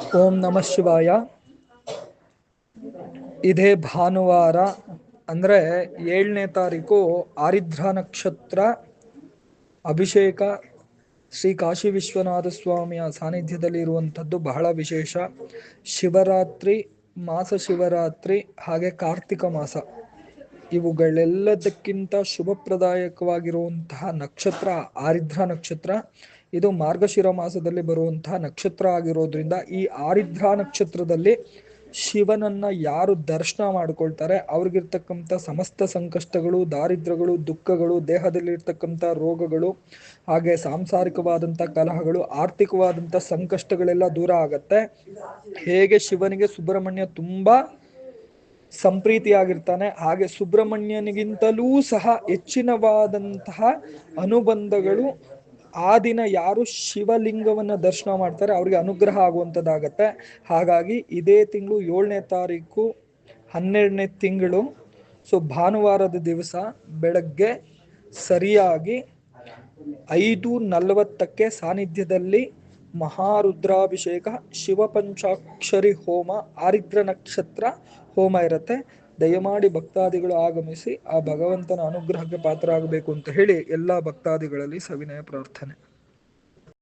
ಓಂ ನಮಃ ಶಿವಾಯ. ಇದೇ ಭಾನುವಾರ, ಅಂದರೆ ಏಳನೇ ತಾರೀಕು ಆರಿದ್ರ ನಕ್ಷತ್ರ, ಅಭಿಷೇಕ ಶ್ರೀ ಕಾಶಿ ವಿಶ್ವನಾಥ ಸ್ವಾಮಿಯ ಸಾನ್ನಿಧ್ಯದಲ್ಲಿ ಇರುವಂಥದ್ದು ಬಹಳ ವಿಶೇಷ. ಶಿವರಾತ್ರಿ, ಮಾಸ ಶಿವರಾತ್ರಿ, ಹಾಗೆ ಕಾರ್ತಿಕ ಮಾಸ. ಇವುಗಳೆಲ್ಲದಕ್ಕಿಂತ ಶುಭಪ್ರದಾಯಕವಾಗಿರುವಂತಹ ನಕ್ಷತ್ರ, ಆರಿದ್ರ ನಕ್ಷತ್ರ, ಇದು ಮಾರ್ಗಶಿರ ಮಾಸದಲ್ಲಿ ಬರುವಂತಹ ನಕ್ಷತ್ರ ಆಗಿರೋದ್ರಿಂದ ಈ ಆರಿದ್ರ ನಕ್ಷತ್ರದಲ್ಲಿ ಶಿವನನ್ನ ಯಾರು ದರ್ಶನ ಮಾಡ್ಕೊಳ್ತಾರೆ, ಅವ್ರಿಗಿರ್ತಕ್ಕಂಥ ಸಮಸ್ತ ಸಂಕಷ್ಟಗಳು, ದಾರಿದ್ರ್ಯಗಳು, ದುಃಖಗಳು, ದೇಹದಲ್ಲಿರ್ತಕ್ಕಂಥ ರೋಗಗಳು, ಹಾಗೆ ಸಾಂಸಾರಿಕವಾದಂಥ ಕಲಹಗಳು, ಆರ್ಥಿಕವಾದಂಥ ಸಂಕಷ್ಟಗಳೆಲ್ಲ ದೂರ ಆಗತ್ತೆ. ಹೇಗೆ ಶಿವನಿಗೆ ಸುಬ್ರಹ್ಮಣ್ಯ ತುಂಬಾ ಸಂಪ್ರೀತಿಯಾಗಿರ್ತಾನೆ. ಹಾಗೆ ಸುಬ್ರಹ್ಮಣ್ಯನಿಗಿಂತಲೂ ಸಹ ಹೆಚ್ಚಿನವಾದಂತಹ ಅನುಬಂಧಗಳು ಆ ದಿನ ಯಾರು ಶಿವಲಿಂಗವನ್ನ ದರ್ಶನ ಮಾಡ್ತಾರೆ, ಅವ್ರಿಗೆ ಅನುಗ್ರಹ ಆಗುವಂಥದ್ದಾಗತ್ತೆ. ಹಾಗಾಗಿ ಇದೇ ತಿಂಗಳು ಏಳನೇ ತಾರೀಕು, ಹನ್ನೆರಡನೇ ತಿಂಗಳು, ಸೊ ಭಾನುವಾರದ ದಿವಸ ಬೆಳಗ್ಗೆ ಸರಿಯಾಗಿ ಐದು ನಲವತ್ತಕ್ಕೆ ಸಾನ್ನಿಧ್ಯದಲ್ಲಿ ಮಹಾರುದ್ರಾಭಿಷೇಕ, ಶಿವಪಂಚಾಕ್ಷರಿ ಹೋಮ ಆರಿದ್ರ ನಕ್ಷತ್ರ ಹೋಮ ಇರುತ್ತೆ. ದಯಮಾಡಿ ಭಕ್ತಾದಿಗಳು ಆಗಮಿಸಿ ಆ ಭಗವಂತನ ಅನುಗ್ರಹಕ್ಕೆ ಪಾತ್ರ ಆಗಬೇಕು ಅಂತ ಹೇಳಿ ಎಲ್ಲ ಭಕ್ತಾದಿಗಳಲ್ಲಿ ಸವಿನಯ ಪ್ರಾರ್ಥನೆ.